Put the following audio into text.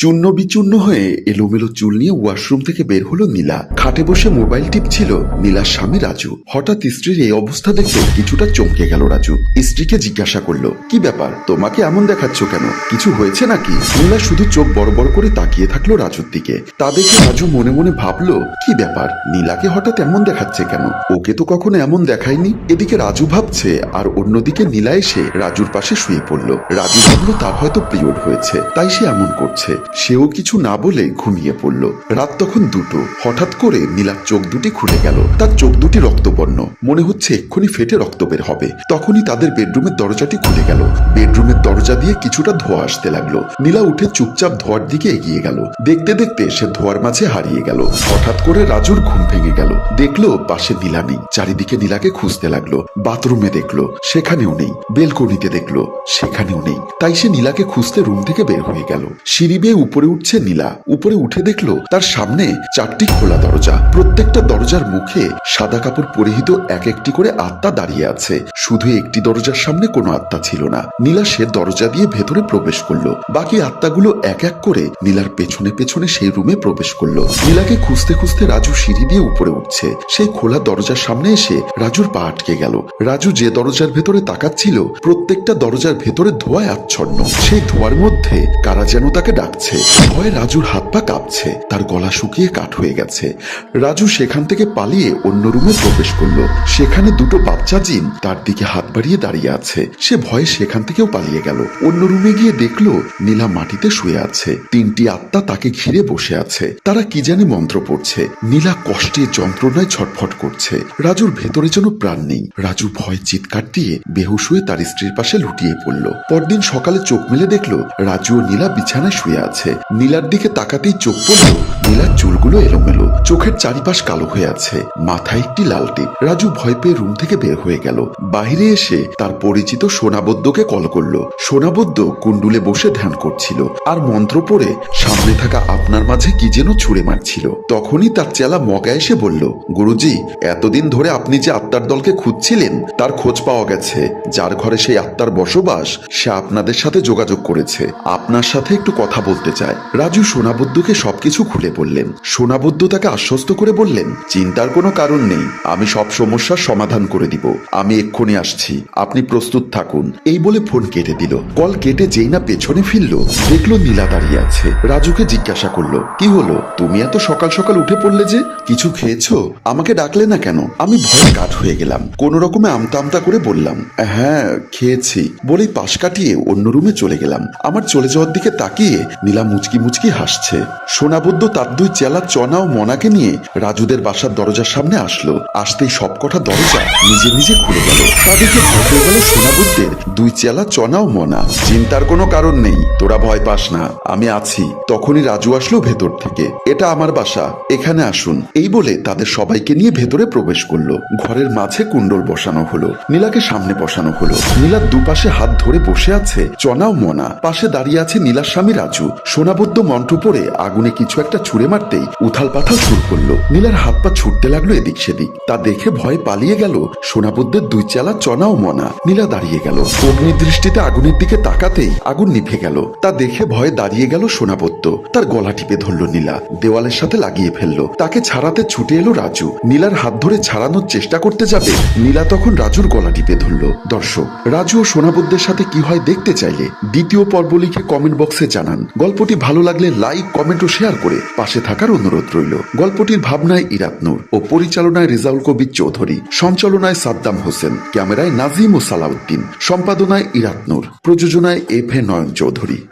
চূর্ণ বিচূর্ণ হয়ে এলোমেলো চুল নিয়ে ওয়াশরুম থেকে বের হলো নীলা। খাটে বসে মোবাইল টিপছিল নীলার স্বামী রাজু। হঠাৎ স্ত্রীর এই অবস্থা দেখে কিছুটা চমকে গেল রাজু। স্ত্রীকে জিজ্ঞাসা করল, কি ব্যাপার? তোমাকে এমন দেখাচ্ছ কেন? কিছু হয়েছে নাকি? নীলা শুধু চোখ বড় বড় করে তাকিয়ে থাকল রাজুর দিকে। তা দেখে রাজু মনে মনে ভাবলো, কি ব্যাপার? নীলাকে হঠাৎ এমন দেখাচ্ছে কেন? ওকে তো কখনো এমন দেখায়নি? এদিকে রাজু ভাবছে, আর অন্যদিকে নীলা এসে রাজুর পাশে শুয়ে পড়ল। রাজু ভাবলো, তার হয়তো পিরিয়ড হয়েছে, তাই সে এমন করছে। সেও কিছু না বলে ঘুমিয়ে পড়ল। রাত তখন দুটো। হঠাৎ করে নীলার চোখ দুটি খুলে গেল। তার চোখ দুটি রক্তবর্ণ। মনে হচ্ছে এক্ষুনি ফেটে রক্ত বের হবে। তখনই তাদের বেডরুমের দরজাটি খুলে গেল। বেডরুমের দরজা দিয়ে কিছুটা ধোয়া আসতে লাগল। নীলা উঠে চুপচাপ ধোয়ার দিকে এগিয়ে গেল। দেখতে দেখতে সে ধোয়ার মাঝে হারিয়ে গেল। হঠাৎ করে রাজুর ঘুম ভেঙে গেল। দেখল পাশে নীলা নেই। চারিদিকে নীলাকে খুঁজতে লাগল। বাথরুমে দেখল। সেখানেও নেই। বেলকনিতে দেখল। সেখানেও নেই। তাই সে নীলাকে খুঁজতে রুম থেকে বের হয়ে গেল। সিঁড়ি উপরে উঠছে নীলা। উপরে উঠে দেখল তার সামনে চারটি খোলা দরজা। প্রত্যেকটা দরজার মুখে সাদা কাপড় পরিহিত এক একটি করে আত্মা দাঁড়িয়ে আছে। শুধু একটি দরজার সামনে কোনো আত্মা ছিল না। নীলা সে দরজা দিয়ে ভেতরে প্রবেশ করল। বাকি আত্মাগুলো এক এক করে নীলার পেছনে পেছনে সেই রুমে প্রবেশ করল। নীলাকে খুঁজতে খুঁজতে রাজু সিঁড়ি দিয়ে উপরে উঠছে। সেই খোলা দরজার সামনে এসে রাজুর পা আটকে গেল। রাজু যে দরজার ভেতরে তাকাচ্ছিল, প্রত্যেকটা দরজার ভেতরে ধোঁয়ায় আচ্ছন্ন। সেই ধোঁয়ার মধ্যে কারা যেন তাকে ডাকছে। ভয়ে রাজুর হাত পা কাঁপছে। তার গলা শুকিয়ে কাঠ হয়ে গেছে। রাজু সেখান থেকে পালিয়ে অন্য রুমে প্রবেশ করল। সেখানে দুটো বাচ্চা জিন তার দিকে হাত বাড়িয়ে দাঁড়িয়ে আছে। সে ভয়ে সেখান থেকেও পালিয়ে গেল। অন্য রুমে গিয়ে দেখল, নীলা মাটিতে শুয়ে আছে। তিনটি আত্মা তাকে ঘিরে বসে আছে। তারা কি জানি মন্ত্র পড়ছে। নীলা কষ্টে, যন্ত্রণায় ছটফট করছে। রাজুর ভেতরে যেন প্রাণ নেই। রাজু ভয় চিৎকার দিয়ে বেহুশ হয়ে তার স্ত্রীর পাশে লুটিয়ে পড়ল। পরদিন সকালে চোখ মেলে দেখল, রাজু ও নীলা বিছানায় শুয়ে আছে। নীলার দিকে তাকাতেই চোখ পড়ল। নীলার চুলগুলো এলোমেলো, চোখের চারিপাশ কালো হয়ে আছে। মাথায় একটি লাল টিপ। রাজু ভয় পেয়ে রুম থেকে বের হয়ে গেল। বাইরে এসে তার পরিচিত সোনাবদ্যকে কল করল। সোনাবদ্য কুণ্ডুলে বসে ধ্যান করছিল আর মন্ত্র পড়ে, সামনে থাকা আপনার মাঝে কি যেন ছুঁড়ে মারছিল। তখনই তার চেলা মগা এসে বলল, গুরুজি, এতদিন ধরে আপনি যে আত্মার দলকে খুঁজছিলেন, তার খোঁজ পাওয়া গেছে। যার ঘরে সেই আত্মার বসবাস, সে আপনাদের সাথে যোগাযোগ করেছে। আপনার সাথে একটু কথা বলতে চায়। রাজু সোনাবদ্ধকে সবকিছু খুলে বললেন। সোনাবদ্ধ তাকে আশ্বস্ত করে বললেন, চিন্তার কোনো কারণ নেই, আমি সব সমস্যার সমাধান করে দিব। আমি এক্ষুনি আসছি, আপনি প্রস্তুত থাকুন। এই বলে ফোন কেটে দিল। কল কেটে যেই না পেছনে ফিরল, দেখল নীলা দাঁড়িয়ে আছে। রাজুকে জিজ্ঞাসা করল, কি হলো? তুমি এত সকাল সকাল উঠে পড়লে যে? কিছু খেয়েছো? আমাকে ডাকলে না কেন? আমি ভয়ে কাঠ হয়ে গেলাম। কোন রকমে আমতা আমতা করে বললাম হ্যাঁ খেয়েছি। বলেই পাশ কাটিয়ে অন্য রুমে চলে গেলাম। আমার চলে যাওয়ার দিকে তাকিয়ে নীলা মুচকি মুচকি হাসছে। সোনাবদ্ধ তার দুই চেলা চনা ও মনাকে নিয়ে রাজুদের বাসার দরজার সামনে আসলো। আসতেই সবকটা দরজা নিজে নিজে খুলে গেল। তাদেরকে ভয় গেল সোনাবুদ্ধের দুই চেলা চনা ও মনা। চিন্তার কোনো কারণ নেই, তোরা ভয় পাস না। আমি আছি। তখনই রাজু আসলো ভেতর থেকে। এটা আমার বাসা, এখানে আসুন। এই বলে তাদের সবাইকে নিয়ে ভেতরে প্রবেশ করল। ঘরের মাঝে কুণ্ডল বসানো হলো। নীলাকে সামনে বসানো হলো। নীলার দুপাশে হাত ধরে বসে আছে চনা ও মনা। পাশে দাঁড়িয়ে আছে নীলার স্বামী রাজু। সোনাবদ্ধ মন্ত্র পরে আগুনে কিছু একটা ছুঁড়ে মারতেই উথাল পাথাল শুরু করল। নীলার হাত পা ছুটতে লাগল এদিক সেদিক। তা দেখে ভয় পালিয়ে গেল সোনাবদ্ধের দুই চেলা চনা ও মনা। নীলা দাঁড়িয়ে গেল। অগ্নি দৃষ্টিতে আগুনের দিকে তাকাতেই আগুন নিভে গেল। তা দেখে ভয়ে দাঁড়িয়ে গেল সোনাবদ্ধ। তার গলা টিপে ধরলো নীলা। দেওয়ালের সাথে লাগিয়ে ফেলল। তাকে ছাড়াতে ছুটে এলো রাজু। নীলার হাত ধরে ছাড়ানোর চেষ্টা করতে যাবে। নীলা তখন রাজুর গলা টিপে ধরলো। দর্শক, রাজু ও সোনাবদ্ধের সাথে কি হয় দেখতে চাইলে দ্বিতীয় পর্ব লিখে কমেন্ট বক্সে জানান। গল্পটি ভালো লাগলে লাইক কমেন্ট ও শেয়ার করে পাশে থাকার অনুরোধ রইল। গল্পটির ভাবনায় ইরাতনুর ও পরিচালনায় রেজাউল কবির চৌধুরী, সঞ্চালনায় সাদ্দাম হোসেন, ক্যামেরায় নাজিম ও সালাউদ্দিন, সম্পাদনায় ইরাতনুর প্রযোজনায় এফ এ নয়ন চৌধুরী।